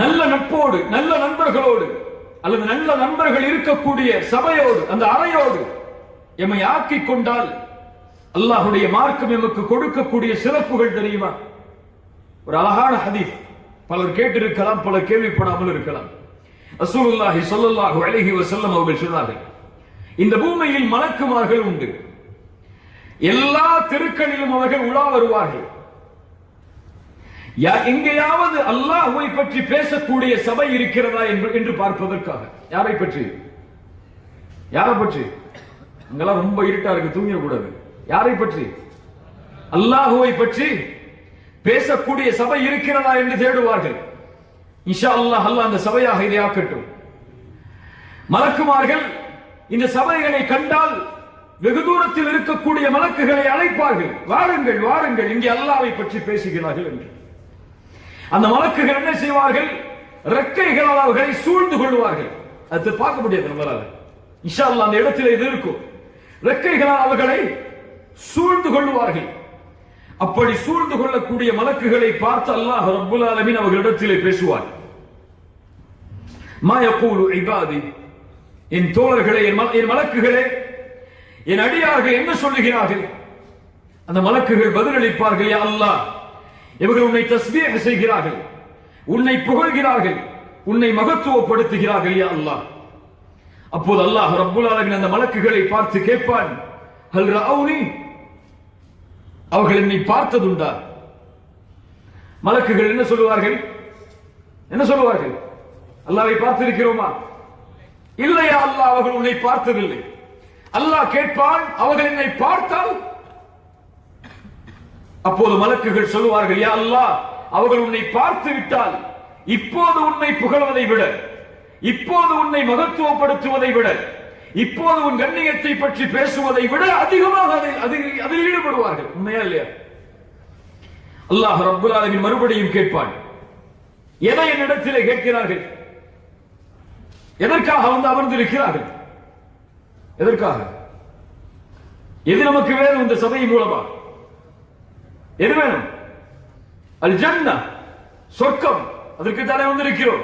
நல்ல நட்போடு நல்ல நண்பர்களோடு அல்லது நல்ல நண்பர்கள் இருக்கக்கூடிய சபையோடு அந்த அறையோடு எம்மை ஆக்கிக் கொண்டால் அல்லாஹுடைய மார்க்கம் எமக்கு கொடுக்கக்கூடிய சிறப்புகள் தெரியுமா? ஒரு அழகான ஹதீஸ். பலர் கேட்டிருக்கலாம் பலர் கேள்விப்படாமல் இருக்கலாம். ரசூலுல்லாஹி சொல்லல்லாஹு அழகி வசல்லம் அவர்கள் சொன்னார்கள் இந்த பூமியில் மலக்குமார்கள் உண்டு. எல்லா தெருக்களிலும் அவர்கள் உலா வருவார்கள். எங்கேயாவது அல்லாஹ்வை பற்றி பேசக்கூடிய சபை இருக்கிறதா என்று என்று பார்ப்பதற்காக. யாரை பற்றி? யாரை பற்றி? அங்கெல்லாம் ரொம்ப இருட்டா இருக்கு தூங்க கூடாது யாரை பற்றி? அல்லாஹுவை பற்றி பேசக்கூடிய சபை இருக்கிறதா என்று தேடுவார்கள். இன்ஷா அல்லாஹ் அல்லாஹ் அந்த சபையாக இதை ஆக்கட்டும். மலக்குமார்கள் இந்த சபைகளை கண்டால் வெகு தூரத்தில் இருக்கக்கூடிய மலக்குகளை அழைப்பார்கள். வாருங்கள் வாருங்கள் இங்கே அல்லாவை பற்றி பேசுகிறார்கள் என்று. அந்த மலக்குகள் என்ன செய்வார்கள்? ரெக்கைகளால் அவர்களை சூழ்ந்து கொள்வார்கள். அது பார்க்க முடியாது நம்மளால. இஷா அல்லாஹ் அந்த இடத்தில் இது இருக்கும். ரெக்கைகளால் அவர்களை சூழ்ந்து கொள்வார்கள். அப்படி சூழ்ந்து கொள்ளக்கூடிய மலக்குகளை பார்த்து அல்லாஹ் ரப்புல் ஆலமீன் அவர்களிடத்திலே பேசுவார். மா யகூலு இபாதி. என் தோழர்களே என் என் மலக்குகளே என் அடியார்கள் என்ன சொல்லுகிறார்கள்? அந்த மலக்குகள் பதிலளிப்பார்கள் யா அல்லாஹ் இவர்கள் உன்னை தஸ்பீஹ் செய்கிறார்கள். உன்னை புகழ்கிறார்கள். உன்னை மகத்துவப்படுத்துகிறார்கள் யா அல்லாஹ். அப்போது அல்லாஹ் ரப்புல் ஆலமீன் அந்த மலக்குகளை பார்த்து கேட்பான் ஹல் ரவுனி அவர்கள் என்னை பார்த்ததுண்டா? மலக்குகள் என்ன சொல்லுவார்கள்? என்ன சொல்லுவார்கள்? அல்லாவை பார்த்திருக்கிறோமா? இல்லையா அல்லாஹ் அவர்கள் உன்னை பார்த்ததில்லை. அல்லாஹ் கேட்பான் அவர்கள் என்னை பார்த்தால் அப்போது மலக்குகள் சொல்லுவார்கள் யா அல்லாஹ் அவர்கள் உன்னை பார்த்து விட்டால் இப்போது உன்னை புகழ்வதை விட இப்போது உன்னை மகத்துவப்படுத்துவதை விட இப்போது உன் கண்ணியத்தை பற்றி பேசுவதை விட அதிகமாக அதில் அதில் அதில் ஈடுபடுவார்கள். உண்மையா இல்லையா? அல்லாஹ் ரப்புல் ஆலமின் மறுபடியும் கேட்பான் எதை என்னிடத்திலே கேட்கிறார்கள்? எதற்காக வந்து அமர்ந்திருக்கிறார்கள்? எதற்காக? எது நமக்கு வேறு இந்த சபை மூலமா? எது வேணும்? அல் ஜன்னா சொர்க்கம். அதற்கு தானே வந்திருக்கிறோம்.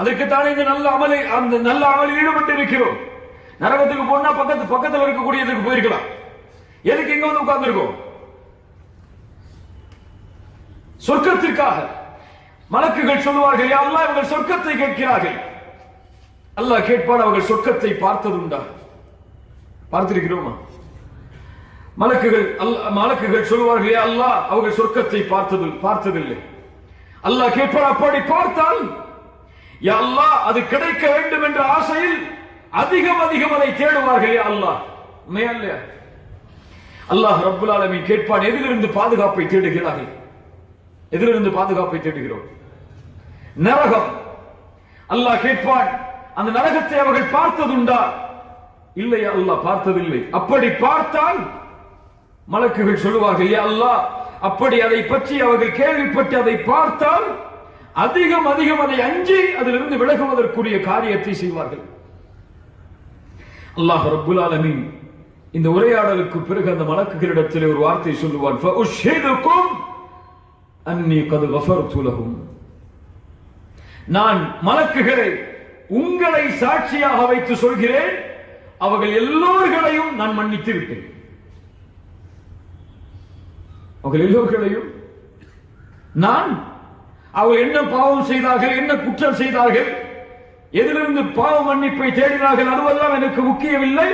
அதற்கு தானே இந்த நல்ல அமலை அந்த நல்ல அமலில் ஈடுபட்டு இருக்கிறோம் நரகத்துக்கு போனா பக்கத்து பக்கத்துல இருக்கக்கூடியதுக்கு போயிருக்கலாம். எதுக்கு இங்க வந்து உட்கார்ந்துருக்கோம்? சொர்க்கத்திற்காக. மலக்குகள் சொல்லுவார்கள் யாரெல்லாம் இவர்கள் சொர்க்கத்தை கேட்கிறார்கள். அல்லாஹ் கேட்பான் அவர்கள் சொர்க்கத்தை பார்த்ததுண்டா. பார்த்திருக்கிறோமா? மலக்குகள் அல்ல- மலக்குகள் சொல்லுவார்கள் அல்லாஹ் அவர்கள் சொர்க்கத்தை பார்த்தது பார்த்ததில்லை. அல்லாஹ் கேட்பார் அப்படி பார்த்தால் அல்லாஹ் அது கிடைக்க வேண்டும் என்ற ஆசையில் அதிகம் அதிகம் அதை தேடுவார்களே அல்லாஹ். உண்மையா இல்லையா? அல்லாஹ் ரப்புல் ஆலமி கேட்பான் எதிலிருந்து பாதுகாப்பை தேடுகிறார்கள்? எதிலிருந்து பாதுகாப்பை தேடுகிறோம்? நரகம். அல்லாஹ் கேட்பான் அந்த நரகத்தை அவர்கள் பார்த்ததுண்டா? இல்லையா அல்லாஹ் பார்த்ததில்லை. அப்படி பார்த்தால் மலக்குகள் சொல்லுவார்கள் யா அல்லாஹ் அப்படி அதை பற்றி அவர்கள் கேள்விப்பட்டு அதை பார்த்தால் அதிகம் அதிகம் அதை அஞ்சி அதிலிருந்து விலகுவதற்குரிய காரியத்தை செய்வார்கள். அல்லாஹ் ரபுல் ஆலமின் இந்த உரையாடலுக்கு பிறகு அந்த மலக்குகளிடத்தில் ஒரு வார்த்தை சொல்லுவான் அன்னி கது நான் மலக்குகளை உங்களை சாட்சியாக வைத்து சொல்கிறேன் அவர்கள் எல்லோர்களையும் நான் மன்னித்து விட்டேன். அவர்கள் எல்லோர்களையும் நான் அவர்கள் என்ன பாவம் செய்தார்கள் என்ன குற்றம் செய்தார்கள் எதிலிருந்து பாவ மன்னிப்பை தேடினார்கள் அதுவெல்லாம் எனக்கு முக்கியமில்லை.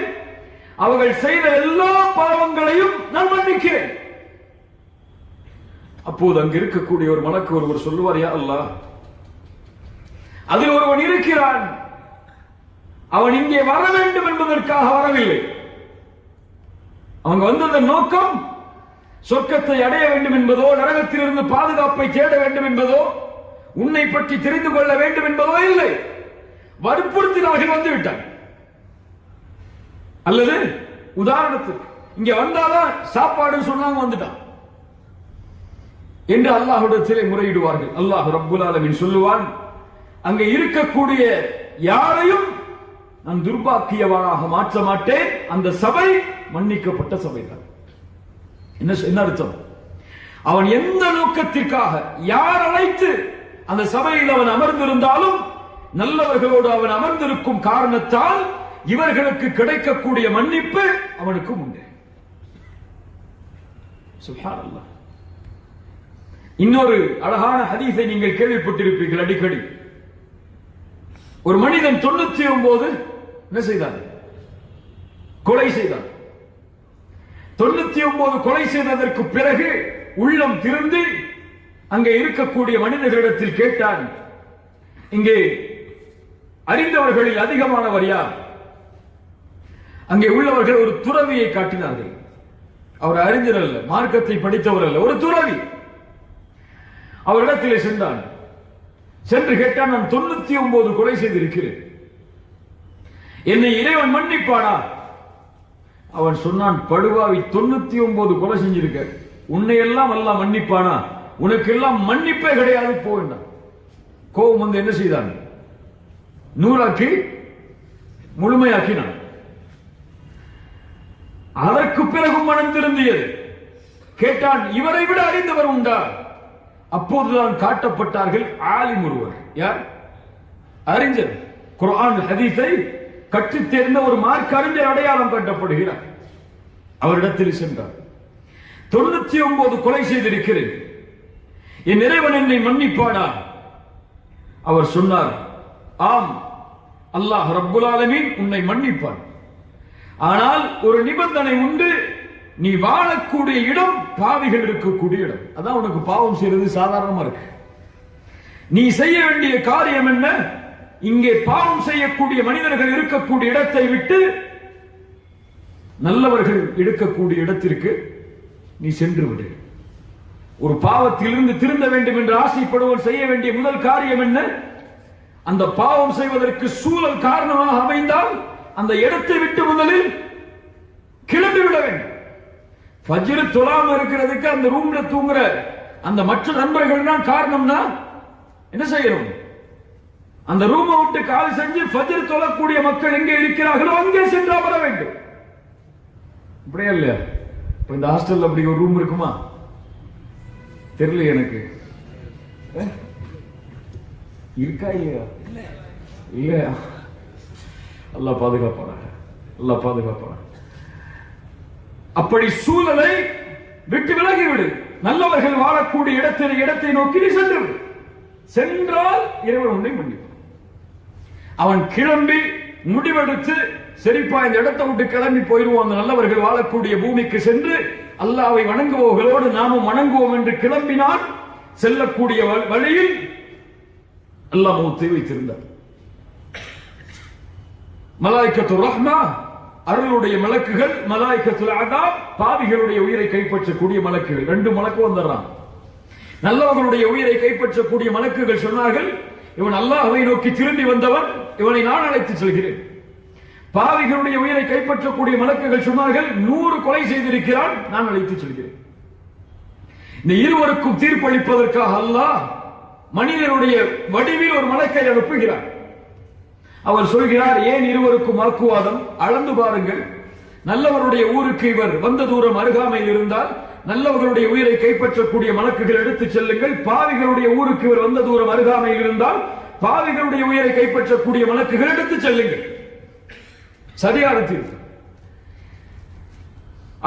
அவர்கள் செய்த எல்லா பாவங்களையும் நான் மன்னிக்கிறேன். அப்போது அங்கு இருக்கக்கூடிய ஒரு மலக்கு ஒருவர் சொல்லுவார் யா அல்லாஹ் அதில் ஒருவன் இருக்கிறான். அவன் இங்கே வர வேண்டும் என்பதற்காக வரவில்லை. அவங்க வந்ததன் நோக்கம் சொர்க்கத்தை அடைய வேண்டும் என்பதோ நரகத்திலிருந்து பாதுகாப்பை தேட வேண்டும் என்பதோ உன்னை பற்றி தெரிந்து கொள்ள வேண்டும் என்பதோ இல்லை. வற்புறுத்தினார்கள் வந்து விட்டான் அல்லது உதாரணத்துக்கு இங்க வந்தாதான் சாப்பாடுன்னு சொன்னாங்க வந்துட்டான். என்று அல்லாஹுடத்திலே முறையிடுவார்கள். அல்லாஹ் ரப்புல் ஆலமின் சொல்லுவான் அங்க இருக்கக்கூடிய யாரையும் நான் துர்பாக்கியவனாக மாற்ற மாட்டேன். அந்த சபை மன்னிக்கப்பட்ட சபை தான் என்ன என்ன அர்த்தம்? அவன் எந்த நோக்கத்திற்காக யார் அழைத்து அந்த சபையில் அவன் அமர்ந்திருந்தாலும் நல்லவர்களோடு அவன் அமர்ந்திருக்கும் காரணத்தால் இவர்களுக்கு கிடைக்கக்கூடிய மன்னிப்பு அவனுக்கும் உண்டு. இன்னொரு அழகான ஹதீஸை நீங்கள் கேள்விப்பட்டிருப்பீர்கள் அடிக்கடி. ஒரு மனிதன் தொண்ணூத்தி ஒன்பது என்ன செய்தான்? கொலை செய்தான். தொண்ணூத்தி ஒன்பது கொலை செய்ததற்கு பிறகு உள்ளம் திருந்து அங்கே இருக்கக்கூடிய மனிதர்களிடத்தில் கேட்டான் இங்கே அறிந்தவர்களில் அதிகமானவர் யார்? அங்கே உள்ளவர்கள் ஒரு துறவியை காட்டினார்கள். அவர் அறிஞர் அல்ல மார்க்கத்தை படித்தவர் அல்ல ஒரு துறவி. அவரிடத்திலே சென்றான். சென்று கேட்டான் நான் தொண்ணூத்தி ஒன்பது கொலை செய்திருக்கிறேன். என்னை இறைவன் மன்னிப்பானா? அவன் சொன்னான் படுவாவி தொண்ணூத்தி ஒன்பது கொலை செஞ்சிருக்க. உன்னை எல்லாம் எல்லாம் மன்னிப்பானா? உனக்கு எல்லாம் மன்னிப்பே கிடையாது போயிட்டான் கோபம் வந்து என்ன செய்தான்? நூறாக்கி முழுமையாக்கினான். அதற்கு பிறகும் மனம் திருந்தியது கேட்டான் இவரை விட அறிந்தவர் உண்டா? அப்போதுதான் காட்டப்பட்டார்கள் ஆலிம் ஒருவர். யார்? அறிஞர். குரான் ஹதீஸை கற்று தேர்ந்த ஒரு மார்க் அறிஞர் அடையாளம் காட்டப்படுகிறார். அவரிடத்தில் சென்றார். தொண்ணூத்தி ஒன்பது கொலை செய்திருக்கிறேன். என் இறைவன் என்னை மன்னிப்பானா அவர் சொன்னார் ஆம் அல்லாஹ் ரப்புல் உன்னை மன்னிப்பான். ஆனால் ஒரு நிபந்தனை உண்டு நீ வாழக்கூடிய இடம் பாவிகள் இருக்கக்கூடிய இடம். அதான் உனக்கு பாவம் செய்யறது சாதாரணமா இருக்கு. நீ செய்ய வேண்டிய காரியம் என்ன? இங்கே பாவம் செய்யக்கூடிய மனிதர்கள் இருக்கக்கூடிய இடத்தை விட்டு நல்லவர்கள் எடுக்கக்கூடிய இடத்திற்கு நீ சென்று விடு. ஒரு பாவத்திலிருந்து திருந்த வேண்டும் என்று ஆசைப்படுவோர் செய்ய வேண்டிய முதல் காரியம் என்ன? அந்த பாவம் செய்வதற்கு சூழல் காரணமாக அமைந்தால் அந்த இடத்தை விட்டு முதலில் கிளம்பி விட வேண்டும். ஃபஜ்ர் தொழாம இருக்கிறதுக்கு அந்த ரூம்ல தூங்குற அந்த மற்ற நண்பர்கள் தான் காரணம்னா என்ன செய்யணும்? அந்த ரூமை விட்டு கால் செஞ்சு ஃபஜ்ர் தொழக்கூடிய மக்கள் எங்கே இருக்கிறார்களோ அங்கே சென்று அமர வேண்டும். அப்படியே இல்லையா? இப்ப இந்த ஹாஸ்டல்ல அப்படி ஒரு ரூம் இருக்குமா? தெரியல எனக்கு? இருக்கா இல்லையா? இல்லையா? அல்லாஹ் பாதுகாப்பானாங்க அல்லாஹ் பாதுகாப்பானாங்க அப்படி சூழலை விட்டு விலகிவிடு. நல்லவர்கள் வாழக்கூடிய இடத்தில் இடத்தை நோக்கி நீ சென்று விடு. சென்றால் இறைவன் உன்னை மன்னிப்பான். அவன் கிளம்பி முடிவெடுத்து சரிப்பா இந்த இடத்தை விட்டு கிளம்பி போயிடுவோம் அந்த நல்லவர்கள் வாழக்கூடிய பூமிக்கு சென்று அல்லாவை வணங்குபவர்களோடு நாமும் வணங்குவோம் என்று கிளம்பினால் செல்லக்கூடிய வ- வழியில் அல்லாஹ் மௌத்தை வைத்திருந்தார். மலாய்க்கத்து ரஹ்மா அருளுடைய மலக்குகள் மலாய்க்கத்துல அதாப் பாவிகளுடைய உயிரை கைப்பற்றக்கூடிய மலக்குகள். ரெண்டு மலக்கு வந்துடுறான். நல்லவர்களுடைய உயிரை கைப்பற்றக்கூடிய மலக்குகள் சொன்னார்கள் இவன் அல்லாஹ்வை நோக்கி திரும்பி வந்தவன் இவனை நான் அழைத்து செல்கிறேன். பாவிகளுடைய உயிரை கைப்பற்றக்கூடிய மலக்குகள் சொன்னார்கள் நூறு கொலை செய்திருக்கிறான் நான் அழைத்து செல்கிறேன். இந்த இருவருக்கும் தீர்ப்பளிப்பதற்காக அல்லாஹ் மனிதனுடைய வடிவில் ஒரு மலக்கை அனுப்புகிறார் அவர் சொல்கிறார் ஏன் இருவருக்கும் வாக்குவாதம் அளந்து பாருங்கள். நல்லவருடைய ஊருக்கு இவர் வந்த தூரம் அருகாமையில் இருந்தால் நல்லவர்களுடைய உயிரை கைப்பற்றக்கூடிய மலக்குகள் எடுத்துச் செல்லுங்கள். பாவிகளுடைய ஊருக்கு இவர் வந்த தூரம் அருகாமையில் இருந்தால் பாவிகளுடைய உயிரை கைப்பற்றக்கூடிய மலக்குகள் எடுத்து செல்லுங்கள். சரியான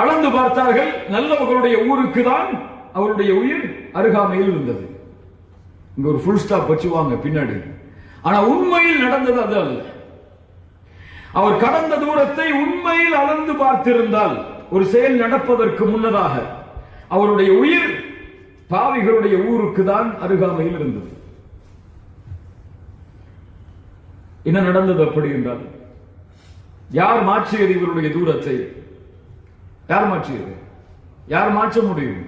அளந்து பார்த்தார்கள் நல்லவர்களுடைய ஊருக்கு தான் அவருடைய உயிர் அருகாமையில் இருந்தது. இங்க ஒரு ஃபுல் ஸ்டாப் வச்சுவாங்க பின்னாடி. ஆனா உண்மையில் நடந்தது அது அல்ல. அவர் கடந்த தூரத்தை உண்மையில் அளந்து பார்த்திருந்தால் ஒரு செயல் நடப்பதற்கு முன்னதாக அவருடைய உயிர் பாவிகளுடைய ஊருக்கு தான் அருகாமையில் இருந்தது. என்ன நடந்தது அப்படி என்றால் யார் மாற்றியது இவருடைய தூரத்தை? யார் மாற்றியது? யார் மாற்ற முடியும்?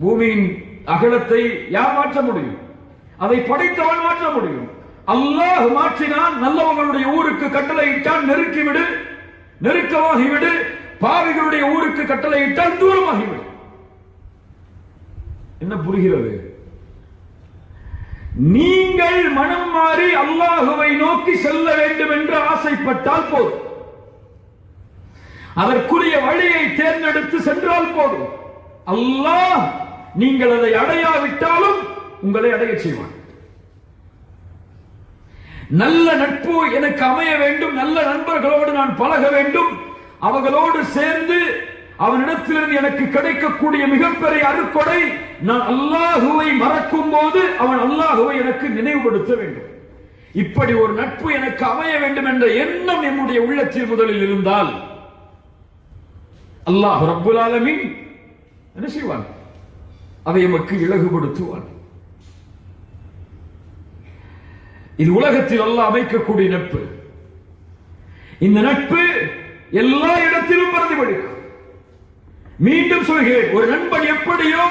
பூமியின் அகலத்தை யார் மாற்ற முடியும்? அதை படைத்தவன் மாற்ற முடியும். அல்லாஹ் மாற்றினான் நல்லவங்களுடைய ஊருக்கு கட்டளையிட்டால் நெருக்கிவிடு நெருக்கமாகிவிடு. பாவிகளுடைய ஊருக்கு கட்டளையிட்டால் தூரமாகிவிடு. என்ன புரிகிறது? நீங்கள் மனம் மாறி அல்லாஹுவை நோக்கி செல்ல வேண்டும் என்று ஆசைப்பட்டால் போதும். அதற்குரிய வழியை தேர்ந்தெடுத்து சென்றால் போதும். அல்லாஹ் நீங்கள் அதை அடையாவிட்டாலும் உங்களை அடைய செய்வான். நல்ல நட்பு எனக்கு அமைய வேண்டும் நல்ல நண்பர்களோடு நான் பழக வேண்டும். அவர்களோடு சேர்ந்து அவனிடத்திலிருந்து எனக்கு கிடைக்கக்கூடிய மிகப்பெரிய அருக்கொடை நான் அல்லாஹுவை மறக்கும் போது அவன் அல்லாஹுவை எனக்கு நினைவுபடுத்த வேண்டும். இப்படி ஒரு நட்பு எனக்கு அமைய வேண்டும் என்ற எண்ணம் என்னுடைய உள்ளத்தில் முதலில் இருந்தால் அல்லாஹ் ரப்புல் ஆலமின் என்ன செய்வான்? அதை எமக்கு இலகுபடுத்துவான். இது உலகத்தில் அல்லாஹ் அமைக்கக்கூடிய நட்பு. இந்த நட்பு எல்லா இடத்திலும் பிரதிபலிக்கும் மீண்டும் சொல்கிறேன் ஒரு நண்பன் எப்படியோ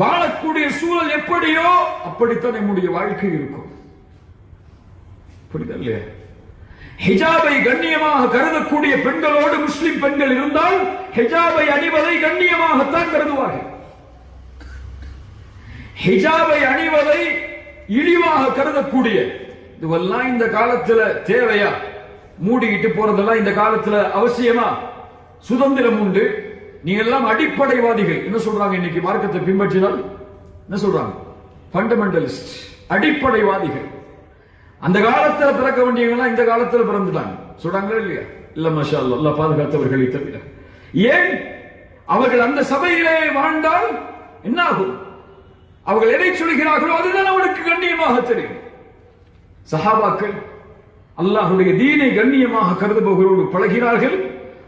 வாழக்கூடிய சூழல் எப்படியோ அப்படித்தான் நம்முடைய வாழ்க்கை இருக்கும். புரிதல் ஹிஜாபை கண்ணியமாக கருதக்கூடிய பெண்களோடு முஸ்லிம் பெண்கள் இருந்தால் ஹிஜாபை அணிவதை கண்ணியமாகத்தான் கருதுவார்கள். ஹிஜாபை அணிவதை இழிவாக கருதக்கூடிய இதுவெல்லாம் இந்த காலத்துல தேவையா? மூடிக்கிட்டு போறதெல்லாம் இந்த காலத்துல அவசியமா? சுதந்திரம் உண்டு. நீங்க எல்லாம் அடிப்படைவாதிகள். என்ன சொல்றாங்க இன்னைக்கு மார்க்கத்தை பின்பற்றினால்? என்ன சொல்றாங்க? ஃபண்டமெண்டலிஸ்ட் அடிப்படைவாதிகள். அந்த காலத்துல பிறக்க வேண்டியவங்களாம் இந்த காலத்துல பிறந்துட்டாங்க. சொல்றாங்களா இல்லையா? இல்ல மஷா அல்லா பாதுகாத்தவர்களை தவிர. ஏன்? அவர்கள் அந்த சபையிலே வாழ்ந்தால் என்ன ஆகும் அவர்கள் எதை சொல்கிறார்களோ அதுதான் அவனுக்கு கண்ணியமாக தெரியும். சஹாபாக்கள் அல்லாஹுடைய தீனை கண்ணியமாக கருதுபவர்களோடு பழகினார்கள்.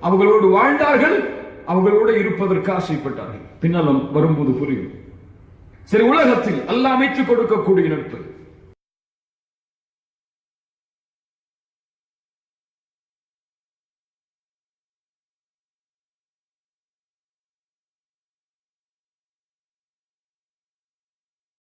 அவர்களோடு வாழ்ந்தார்கள். அவர்களோடு இருப்பதற்கு ஆசைப்பட்டார்கள். பின்னாலும் வரும்போது புரியும். சரி உலகத்தில் அல்ல அமைத்துக் கொடுக்கக்கூடிய நட்பு.